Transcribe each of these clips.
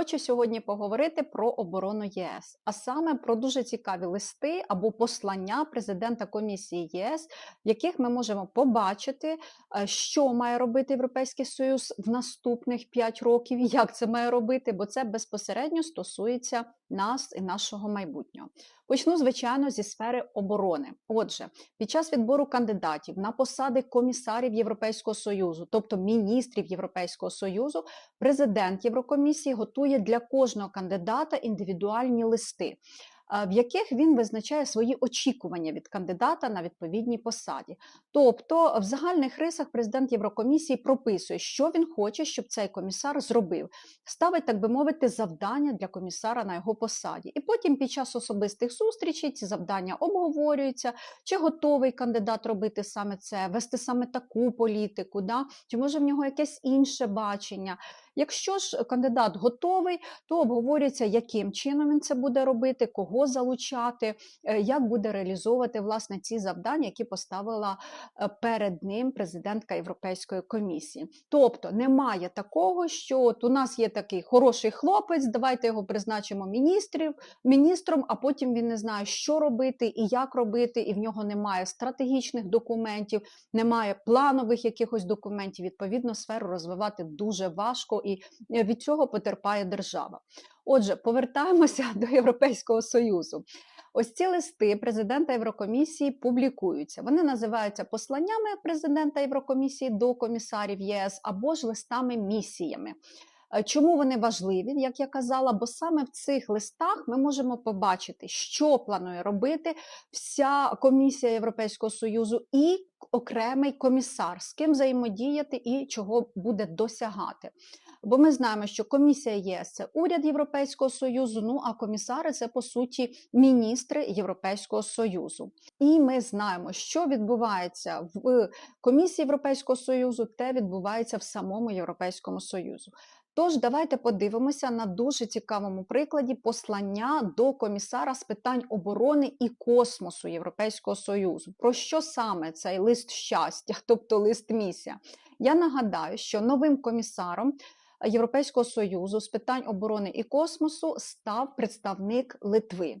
Хочу сьогодні поговорити про оборону ЄС, а саме про дуже цікаві листи або послання президента комісії ЄС, в яких ми можемо побачити, е, що має робити Європейський Союз в наступних 5 років, як це має робити, бо це безпосередньо стосується нас і нашого майбутнього. Почну, звичайно, зі сфери оборони. Отже, під час відбору кандидатів на посади комісарів Європейського союзу, тобто міністрів Європейського союзу, президент Єврокомісії готує для кожного кандидата індивідуальні листи в яких він визначає свої очікування від кандидата на відповідній посаді. Тобто, в загальних рисах президент Єврокомісії прописує, що він хоче, щоб цей комісар зробив, ставить, так би мовити, завдання для комісара на його посаді. І потім під час особистих зустрічей ці завдання обговорюються, чи готовий кандидат робити саме це, вести саме таку політику, да? чи може в нього якесь інше бачення. Якщо ж кандидат готовий, то обговорюється, яким чином він це буде робити, кого залучати, е, як буде реалізовувати власне ці завдання, які поставила е, перед ним президентка Європейської комісії. Тобто немає такого, що от у нас є такий хороший хлопець, давайте його призначимо міністрів, міністром, а потім він не знає, що робити і як робити, і в нього немає стратегічних документів, немає планових якихось документів. Відповідно, сферу розвивати дуже важко і е, від цього потерпає держава. Отже, повертаємося до Європейського союзу. Ось ці листи президента Єврокомісії публікуються. Вони називаються посланнями президента Єврокомісії до комісарів ЄС або ж листами-місіями. Е, чому вони важливі, як я казала? Бо саме в цих листах ми можемо побачити, що планує робити вся комісія Європейського союзу і окремий комісар, з ким взаємодіяти і чого буде досягати. Бо ми знаємо, що комісія ЄС це уряд Європейського союзу. Ну а комісари це по суті міністри Європейського союзу. І ми знаємо, що відбувається в комісії Європейського союзу, те відбувається в самому Європейському Союзу. Тож давайте подивимося на дуже цікавому прикладі послання до комісара з питань оборони і космосу Європейського союзу. Про що саме цей лист щастя, тобто лист місія? Я нагадаю, що новим комісаром Європейського союзу з питань оборони і космосу став представник Литви.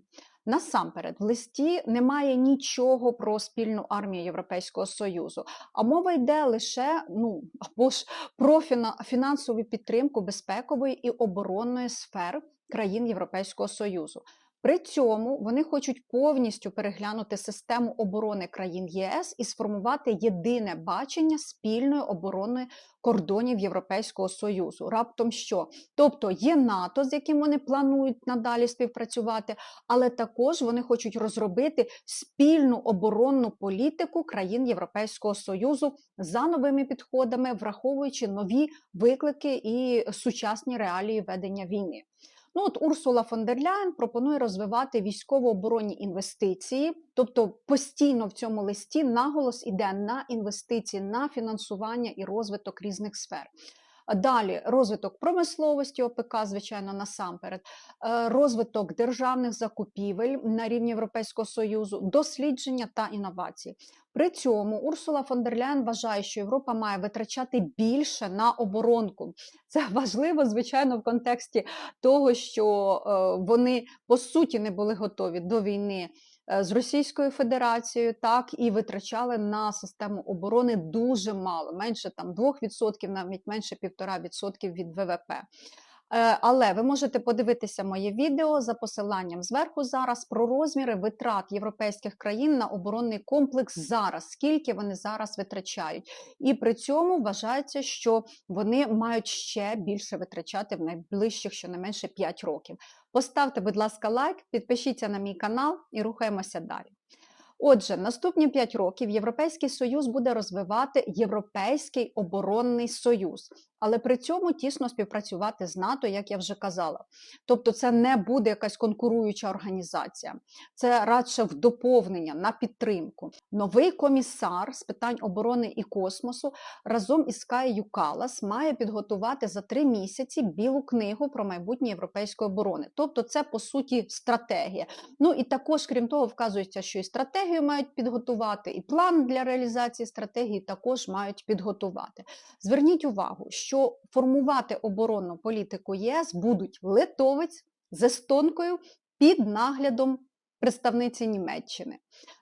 Насамперед, в листі немає нічого про спільну армію Європейського союзу, а мова йде лише ну або ж про фінансову підтримку безпекової і оборонної сфер країн Європейського союзу. При цьому вони хочуть повністю переглянути систему оборони країн ЄС і сформувати єдине бачення спільної оборони кордонів Європейського союзу. Раптом що? Тобто є НАТО, з яким вони планують надалі співпрацювати, але також вони хочуть розробити спільну оборонну політику країн Європейського союзу за новими підходами, враховуючи нові виклики і сучасні реалії ведення війни. Ну от Урсула фон дер Ляйн пропонує розвивати військово-оборонні інвестиції, тобто постійно в цьому листі наголос іде на інвестиції, на фінансування і розвиток різних сфер. Далі розвиток промисловості ОПК, звичайно, насамперед, е, розвиток державних закупівель на рівні Європейського союзу, дослідження та інновації. При цьому Урсула фон дер Ляйн вважає, що Європа має витрачати більше на оборонку. Це важливо, звичайно, в контексті того, що е, вони по суті не були готові до війни. Е, з Російською Федерацією, так і витрачали на систему оборони дуже мало, менше там 2%, навіть менше 1,5% від ВВП. Е, але ви можете подивитися моє відео за посиланням зверху зараз про розміри витрат європейських країн на оборонний комплекс зараз, скільки вони зараз витрачають. І при цьому вважається, що вони мають ще більше витрачати в найближчих щонайменше 5 років. Поставте, будь ласка, лайк, підпишіться на мій канал і рухаємося далі. Отже, наступні 5 років Європейський Союз буде розвивати Європейський оборонний союз але при цьому тісно співпрацювати з НАТО, як я вже казала. Тобто, це не буде якась конкуруюча організація, це радше в доповнення на підтримку. Новий комісар з питань оборони і космосу разом із Каєю Калас має підготувати за три місяці білу книгу про майбутнє європейської оборони. Тобто, це по суті стратегія. Ну і також, крім того, вказується, що і стратегію мають підготувати, і план для реалізації стратегії також мають підготувати. Зверніть увагу, що що формувати оборонну політику ЄС будуть литовець з естонкою під наглядом представниці Німеччини.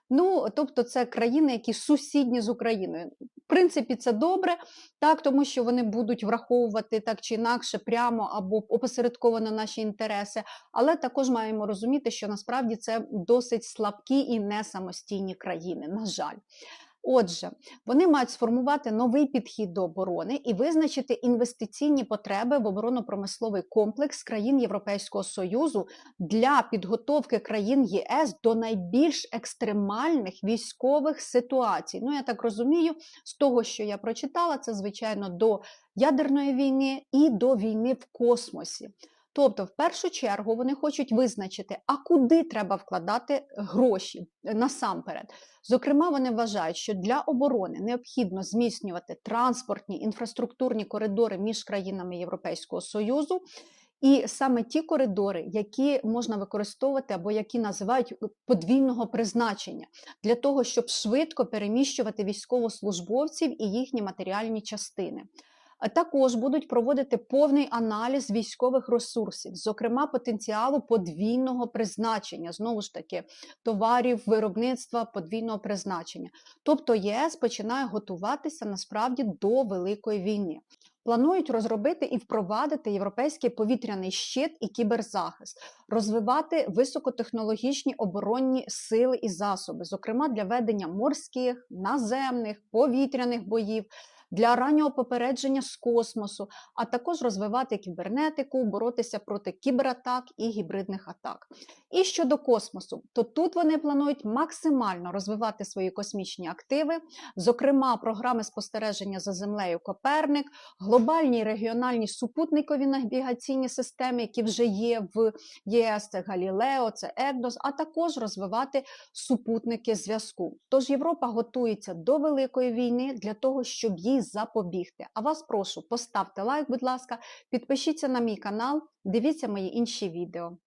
Ну, тобто, це країни, які сусідні з Україною. В принципі, це добре, так, тому що вони будуть враховувати так чи інакше прямо або опосередковано наші інтереси. Але також маємо розуміти, що насправді це досить слабкі і не самостійні країни. На жаль. Отже, вони мають сформувати новий підхід до оборони і визначити інвестиційні потреби в оборонно-промисловий комплекс країн Європейського Союзу для підготовки країн ЄС до найбільш екстремальних військових ситуацій. Ну, я так розумію, з того, що я прочитала, це звичайно до ядерної війни і до війни в космосі. Тобто, в першу чергу, вони хочуть визначити, а куди треба вкладати гроші насамперед. Зокрема, вони вважають, що для оборони необхідно зміцнювати транспортні інфраструктурні коридори між країнами Європейського Союзу. І саме ті коридори, які можна використовувати або які називають подвійного призначення, для того, щоб швидко переміщувати військовослужбовців і їхні матеріальні частини. Також будуть проводити повний аналіз військових ресурсів, зокрема потенціалу подвійного призначення, знову ж таки, товарів, виробництва подвійного призначення. Тобто ЄС починає готуватися насправді до великої війни. Планують розробити і впровадити європейський повітряний щит і кіберзахист, розвивати високотехнологічні оборонні сили і засоби, зокрема для ведення морських, наземних, повітряних боїв для раннього попередження з космосу, а також розвивати кібернетику, боротися проти кібератак і гібридних атак. І щодо космосу, то тут вони планують максимально розвивати свої космічні активи, зокрема, програми спостереження за землею Коперник, глобальні регіональні супутникові навігаційні системи, які вже є в ЄС, це Галілео, це Егдос, а також розвивати супутники зв'язку. Тож Європа готується до великої війни для того, щоб їй запобігти. А вас прошу, поставте лайк, будь ласка, підпишіться на мій канал, дивіться мої інші відео.